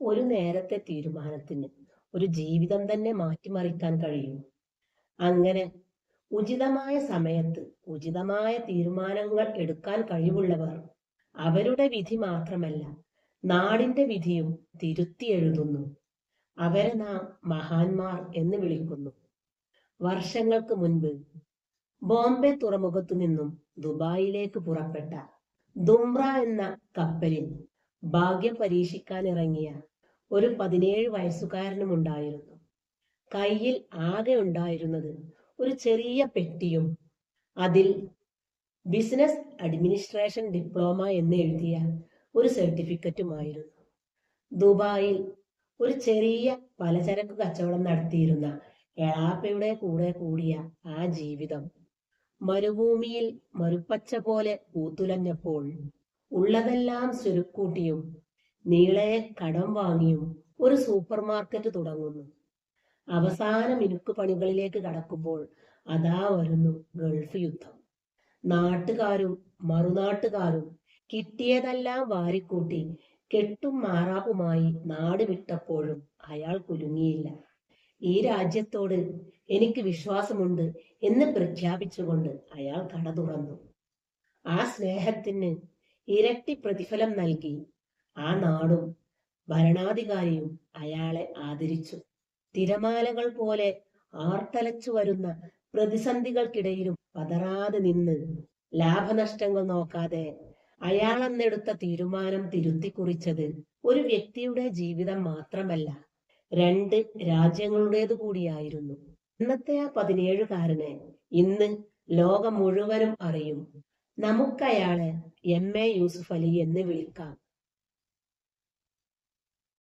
ഒരു നേരത്തെ തീരുമാനത്തിന് ഒരു ജീവിതം തന്നെ മാറ്റിമറിക്കാൻ കഴിയും. അങ്ങനെ ഉചിതമായ സമയത്ത് ഉചിതമായ തീരുമാനങ്ങൾ എടുക്കാൻ കഴിവുള്ളവർ അവരുടെ വിധി മാത്രമല്ല നാടിന്റെ വിധിയും തിരുത്തി എഴുതുന്നു. അവരെ നാം മഹാന്മാർ എന്ന് വിളിക്കുന്നു. വർഷങ്ങൾക്ക് മുൻപ് ബോംബെ തുറമുഖത്തു നിന്നും ദുബായിലേക്ക് പുറപ്പെട്ട ദുംറ എന്ന കപ്പലിൽ ഭാഗ്യം പരീക്ഷിക്കാനിറങ്ങിയ ഒരു പതിനേഴ് വയസ്സുകാരനും ഉണ്ടായിരുന്നു. കയ്യിൽ ആകെ ഉണ്ടായിരുന്നത് ഒരു ചെറിയ പെട്ടിയും അതിൽ ബിസിനസ് അഡ്മിനിസ്ട്രേഷൻ ഡിപ്ലോമ എന്ന് എഴുതിയ ഒരു സർട്ടിഫിക്കറ്റുമായിരുന്നു ദുബായിൽ ഒരു ചെറിയ പലചരക്ക് കച്ചവടം നടത്തിയിരുന്ന എളാപ്പയുടെ കൂടെ കൂടിയ ആ ജീവിതം മരുഭൂമിയിൽ മരുപ്പച്ച പോലെ പൂത്തുലഞ്ഞപ്പോൾ ഉള്ളതെല്ലാം ചുരുക്കൂട്ടിയും നീളെ കടം വാങ്ങിയും ഒരു സൂപ്പർ മാർക്കറ്റ് തുടങ്ങുന്നു. അവസാന മിനുക്ക് പണികളിലേക്ക് കടക്കുമ്പോൾ അതാ വരുന്നു ഗൾഫ് യുദ്ധം. നാട്ടുകാരും മറുനാട്ടുകാരും കിട്ടിയതെല്ലാം വാരിക്കൂട്ടി കെട്ടും മാറാപ്പുമായി നാട് വിട്ടപ്പോഴും അയാൾ കുലുങ്ങിയില്ല. ഈ രാജ്യത്തോട് എനിക്ക് വിശ്വാസമുണ്ട് എന്ന് പ്രഖ്യാപിച്ചുകൊണ്ട് അയാൾ കട തുറന്നു. ആ സ്നേഹത്തിന് ഇരട്ടി പ്രതിഫലം നൽകി. ആ നാടും ഭരണാധികാരിയും അയാളെ ആദരിച്ചു. തിരമാലകൾ പോലെ ആർത്തലച്ചു വരുന്ന പ്രതിസന്ധികൾക്കിടയിലും പതറാതെ നിന്ന് ലാഭനഷ്ടങ്ങൾ നോക്കാതെ അയാളെന്നെടുത്ത തീരുമാനം തിരുത്തി കുറിച്ചത് ഒരു വ്യക്തിയുടെ ജീവിതം മാത്രമല്ല രണ്ട് രാജ്യങ്ങളുടേതു കൂടിയായിരുന്നു. ഇന്നത്തെ ആ പതിനേഴുകാരനെ ഇന്ന് ലോകം മുഴുവനും അറിയും. നമുക്കയാളെ എം എ യൂസുഫ് അലി എന്ന് വിളിക്കാം.